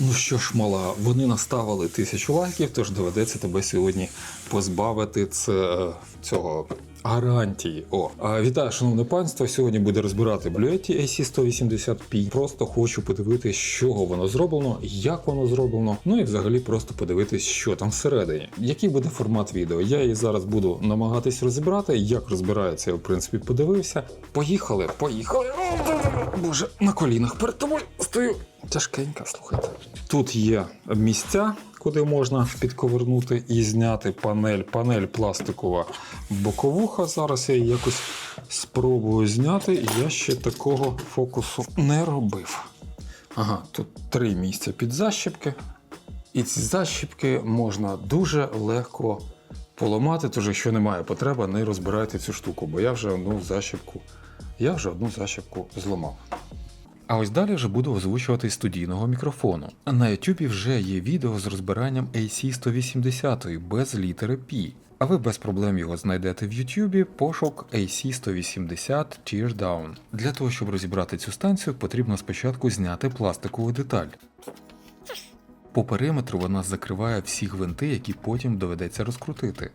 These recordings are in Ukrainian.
Ну що ж, мала, вони наставили тисячу лайків, тож доведеться тебе сьогодні позбавити це, цього гарантії. О, вітаю, шановне панство. Сьогодні буде розбирати Bluetti AC180P. Просто хочу подивитися, чого воно зроблено, як воно зроблено. Ну і взагалі просто подивитись, що там всередині. Який буде формат відео? Я її зараз буду намагатись розібрати. Як розбирається, я в принципі подивився. Поїхали, поїхали. Боже, на колінах перед тобою стою. Тяжкенько, слухайте. Тут є місця, куди можна підковернути і зняти панель. Панель пластикова боковуха. Зараз я її якось спробую зняти. Я ще такого фокусу не робив. Ага, тут три місця під защіпки. І ці защіпки можна дуже легко поламати, тож якщо немає потреби, не розбирайте цю штуку, бо я вже одну защіпку, я вже одну защіпку зламав. А ось далі вже буду озвучувати студійного мікрофону. На YouTube вже є відео з розбиранням AC180 без літери P. А ви без проблем його знайдете в YouTube пошук AC180 Teardown. Для того, щоб розібрати цю станцію, потрібно спочатку зняти пластикову деталь. По периметру вона закриває всі гвинти, які потім доведеться розкрутити.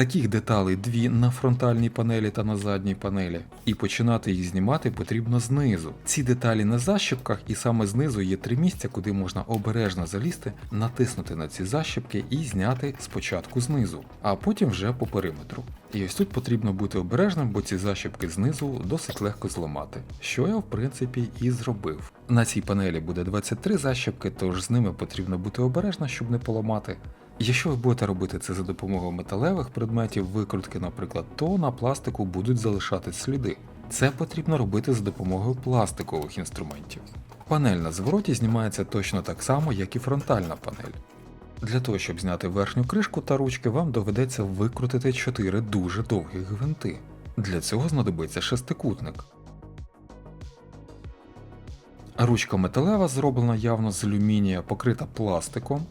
Таких деталей дві на фронтальній панелі та на задній панелі, і починати їх знімати потрібно знизу. Ці деталі на защіпках, і саме знизу є три місця, куди можна обережно залізти, натиснути на ці защіпки і зняти спочатку знизу, а потім вже по периметру. І ось тут потрібно бути обережним, бо ці защіпки знизу досить легко зламати, що я в принципі і зробив. На цій панелі буде 23 защіпки, тож з ними потрібно бути обережно, щоб не поламати. Якщо ви будете робити це за допомогою металевих предметів, викрутки, наприклад, то на пластику будуть залишатись сліди. Це потрібно робити за допомогою пластикових інструментів. Панель на звороті знімається точно так само, як і фронтальна панель. Для того, щоб зняти верхню кришку та ручки, вам доведеться викрутити 4 дуже довгих гвинти. Для цього знадобиться шестикутник. Ручка металева зроблена явно з алюмінія, покрита пластиком,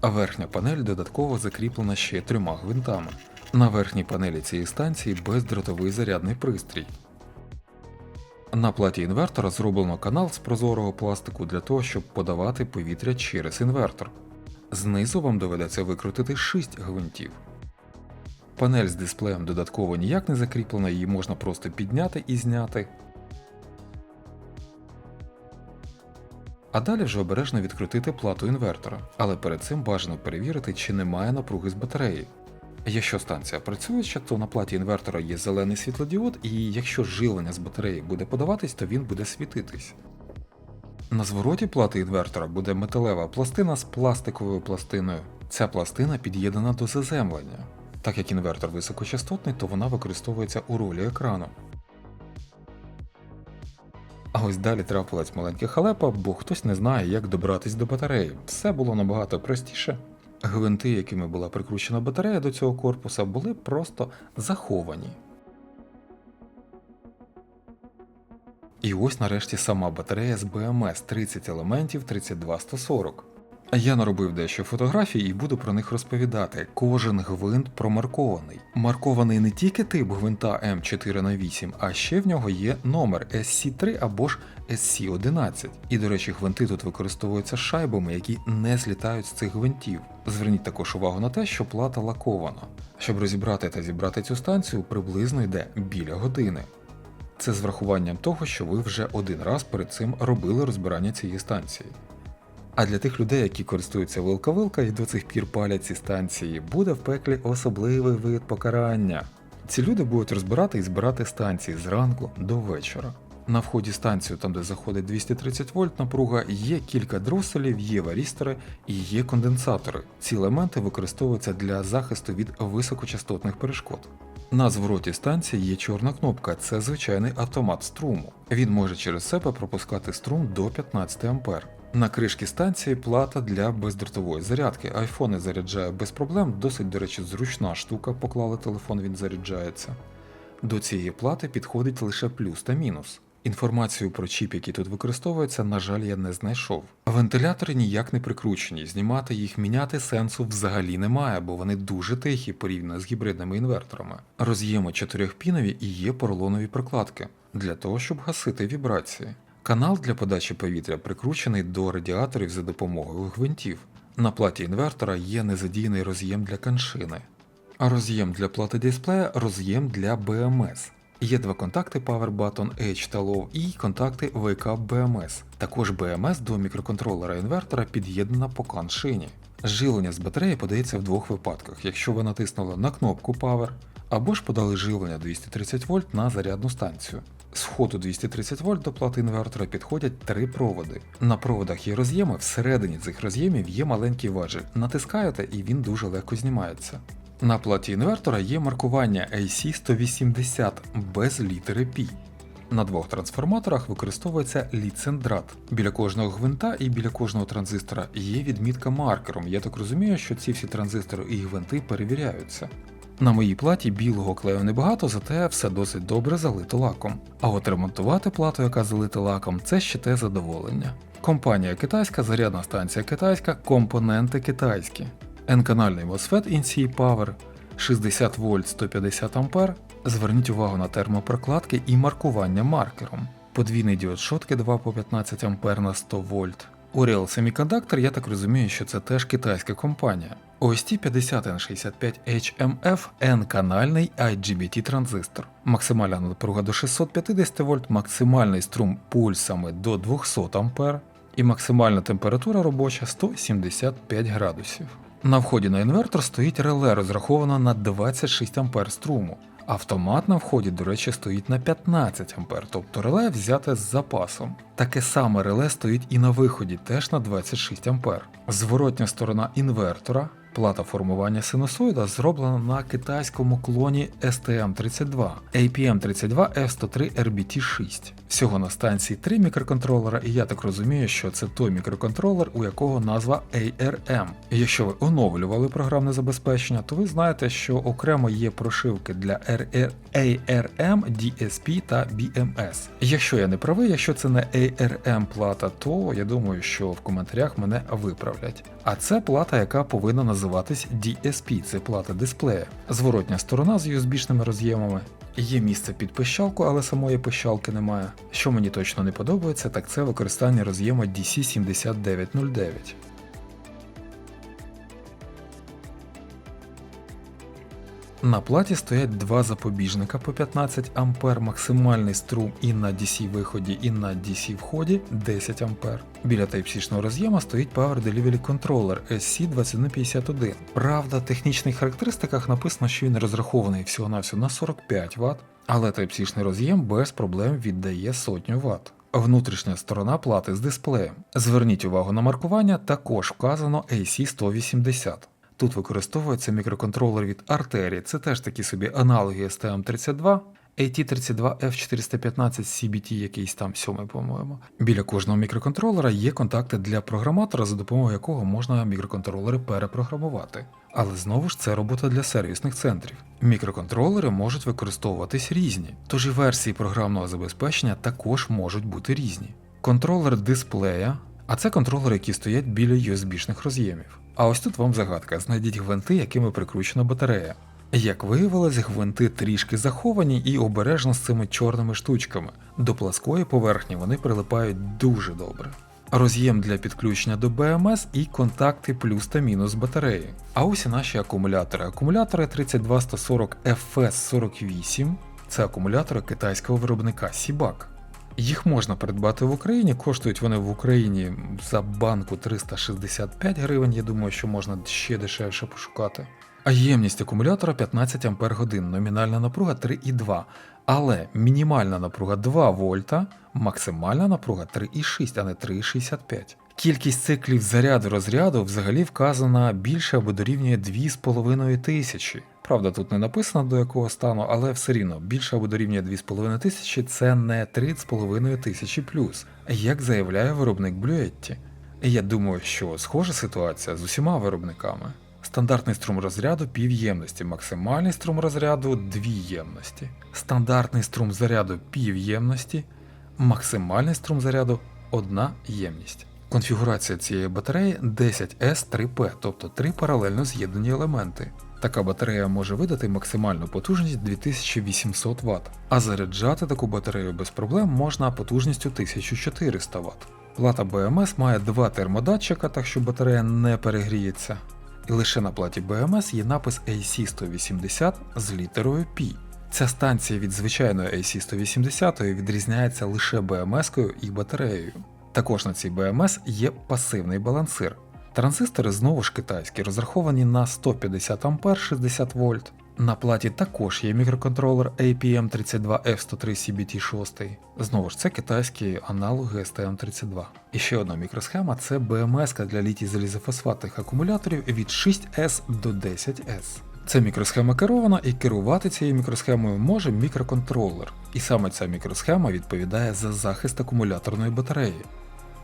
а верхня панель додатково закріплена ще трьома гвинтами. На верхній панелі цієї станції бездротовий зарядний пристрій. На платі інвертора зроблено канал з прозорого пластику для того, щоб подавати повітря через інвертор. Знизу вам доведеться викрутити 6 гвинтів. Панель з дисплеєм додатково ніяк не закріплена, її можна просто підняти і зняти. А далі вже обережно відкрутити плату інвертора, але перед цим бажано перевірити, чи немає напруги з батареї. Якщо станція працююча, то на платі інвертора є зелений світлодіод, і якщо живлення з батареї буде подаватись, то він буде світитись. На звороті плати інвертора буде металева пластина з пластиковою пластиною. Ця пластина під'єднана до заземлення. Так як інвертор високочастотний, то вона використовується у ролі екрану. А ось далі трапилась маленька халепа, бо хтось не знає, як добратись до батареї. Все було набагато простіше. Гвинти, якими була прикручена батарея до цього корпуса, були просто заховані. І ось нарешті сама батарея з BMS 30 елементів 32140. Я наробив дещо фотографій і буду про них розповідати. Кожен гвинт промаркований. Маркований не тільки тип гвинта М4х8, а ще в нього є номер SC3 або ж SC11. І, до речі, гвинти тут використовуються шайбами, які не злітають з цих гвинтів. Зверніть також увагу на те, що плата лакована. Щоб розібрати та зібрати цю станцію, приблизно йде біля години. Це з врахуванням того, що ви вже один раз перед цим робили розбирання цієї станції. А для тих людей, які користуються вилка-вилка і до цих пір палять ці станції, буде в пеклі особливий вид покарання. Ці люди будуть розбирати і збирати станції зранку до вечора. На вході станцію, там де заходить 230 вольт напруга, є кілька дроселів, є варістори і є конденсатори. Ці елементи використовуються для захисту від високочастотних перешкод. На звороті станції є чорна кнопка, це звичайний автомат струму. Він може через себе пропускати струм до 15 А. На кришці станції плата для бездротової зарядки. Айфони заряджає без проблем, досить, до речі, зручна штука, поклали телефон, він заряджається. До цієї плати підходить лише плюс та мінус. Інформацію про чіп, який тут використовується, на жаль, я не знайшов. Вентилятори ніяк не прикручені, знімати їх міняти сенсу взагалі немає, бо вони дуже тихі порівняно з гібридними інверторами. Роз'єми чотирьохпінові і є поролонові прокладки для того, щоб гасити вібрації. Канал для подачі повітря прикручений до радіаторів за допомогою гвинтів. На платі інвертора є незадійний роз'єм для каншини, а роз'єм для плати дисплея роз'єм для BMS. Є два контакти Power Button H та Low і контакти Up BMS. Також BMS до мікроконтролера інвертора під'єднана по каншині. Живлення з батареї подається в двох випадках, якщо ви натиснули на кнопку Power або ж подали живлення 230 вольт на зарядну станцію. З входу 230 вольт до плати інвертора підходять три проводи. На проводах є роз'єми, всередині цих роз'ємів є маленький важіль. Натискаєте і він дуже легко знімається. На платі інвертора є маркування AC180 без літери P. На двох трансформаторах використовується ліцендрат. Біля кожного гвинта і біля кожного транзистора є відмітка маркером. Я так розумію, що ці всі транзистори і гвинти перевіряються. На моїй платі білого клею небагато, зате все досить добре залито лаком. А от ремонтувати плату, яка залита лаком, це ще те задоволення. Компанія китайська, зарядна станція китайська, компоненти китайські. N-канальний MOSFET NC Power 60 вольт 150 А. Зверніть увагу на термопрокладки і маркування маркером. Подвійний діод шотки 2 по 15 А на 100 вольт. Oriel Semiconductor, я так розумію, що це теж китайська компанія. OST 50N65HMF N-канальний IGBT транзистор. Максимальна напруга до 650 вольт, максимальний струм пульсами до 200 А і максимальна температура робоча 175 градусів. На вході на інвертор стоїть реле, розраховане на 26 А струму. Автомат на вході, до речі, стоїть на 15 А, тобто реле взяте з запасом. Таке саме реле стоїть і на виході, теж на 26 А. Зворотня сторона інвертора, плата формування синусоїда зроблена на китайському клоні STM32, APM32 F103 RBT6. Всього на станції 3 мікроконтролера, і я так розумію, що це той мікроконтролер, у якого назва ARM. Якщо ви оновлювали програмне забезпечення, то ви знаєте, що окремо є прошивки для ARM, DSP та BMS. Якщо я не правий, якщо це не ARM плата, то я думаю, що в коментарях мене виправлять. А це плата, яка повинна називатись DSP, це плата дисплея. Зворотня сторона з USB-шними роз'ємами. Є місце під пищалку, але самої пищалки немає. Що мені точно не подобається, так це використання роз'єму DC7909. На платі стоять два запобіжника по 15 А, максимальний струм і на DC виході, і на DC вході 10 А. Біля Type-C роз'єма стоїть Power Delivery Controller SC2151. Правда, в технічних характеристиках написано, що він розрахований всього-навсього на 45 Вт, але Type-C роз'єм без проблем віддає сотню Вт. Внутрішня сторона плати з дисплеєм. Зверніть увагу на маркування, також вказано AC180. Тут використовується мікроконтролер від Arteria, це теж такі собі аналоги STM32, AT32F415 CBT, якийсь там сьомий, по-моєму. Біля кожного мікроконтролера є контакти для програматора, за допомогою якого можна мікроконтролери перепрограмувати. Але знову ж це робота для сервісних центрів. Мікроконтролери можуть використовуватись різні, тож і версії програмного забезпечення також можуть бути різні. Контролер дисплея, а це контролери, які стоять біля USB-шних роз'ємів. А ось тут вам загадка: знайдіть гвинти, якими прикручена батарея. Як виявилось, гвинти трішки заховані і обережно з цими чорними штучками. До пласкої поверхні вони прилипають дуже добре. Роз'єм для підключення до BMS і контакти плюс та мінус батареї. А ось і наші акумулятори. Акумулятори 32140 FS48 це акумулятори китайського виробника Сібак. Їх можна придбати в Україні, коштують вони в Україні за банку 365 гривень, я думаю, що можна ще дешевше пошукати. А ємність акумулятора 15 Ах, номінальна напруга 3,2, але мінімальна напруга 2 вольта, максимальна напруга 3,6, а не 3,65. Кількість циклів заряду розряду взагалі вказана більше або дорівнює 2,5 тисячі. Правда, тут не написано до якого стану, але все рівно більше або дорівнює 2,5 тисячі це не 3,5 тисячі плюс, як заявляє виробник Блюетті. Я думаю, що схожа ситуація з усіма виробниками. Стандартний струм розряду півємності, максимальний струм розряду дві ємності. Стандартний струм заряду півємності, максимальний струм заряду одна ємність. Конфігурація цієї батареї 10S3P, тобто три паралельно з'єднані елементи. Така батарея може видати максимальну потужність 2800 Вт, а заряджати таку батарею без проблем можна потужністю 1400 Вт. Плата BMS має два термодатчика, так що батарея не перегріється. І лише на платі BMS є напис AC180 з літерою P. Ця станція від звичайної AC180 відрізняється лише BMS-кою і батареєю. Також на цій BMS є пасивний балансир. Транзистори знову ж китайські, розраховані на 150 А 60 вольт. На платі також є мікроконтролер APM32F103CBT6. Знову ж це китайські аналоги STM32. І ще одна мікросхема це BMS для літій залізофосфатних акумуляторів від 6S до 10S. Це мікросхема керована, і керувати цією мікросхемою може мікроконтролер. І саме ця мікросхема відповідає за захист акумуляторної батареї.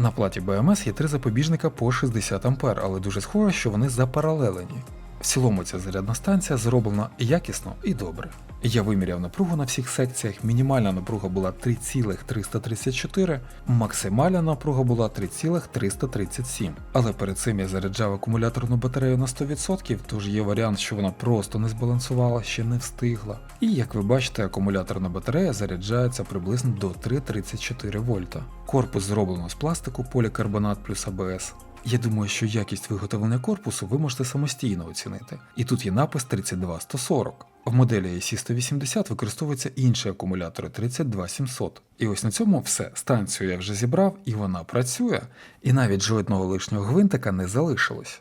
На платі BMS є три запобіжника по 60 А, але дуже схоже, що вони запаралелені. В цілому ця зарядна станція зроблена якісно і добре. Я виміряв напругу на всіх секціях, мінімальна напруга була 3,334, максимальна напруга була 3,337. Але перед цим я заряджав акумуляторну батарею на 100%, тож є варіант, що вона просто не збалансувала, ще не встигла. І як ви бачите, акумуляторна батарея заряджається приблизно до 3,34 вольта. Корпус зроблено з пластику полікарбонат плюс АБС. Я думаю, що якість виготовлення корпусу ви можете самостійно оцінити. І тут є напис 32140. В моделі AC180 використовуються інші акумулятори 32700. І ось на цьому все. Станцію я вже зібрав, і вона працює, і навіть жодного лишнього гвинтика не залишилось.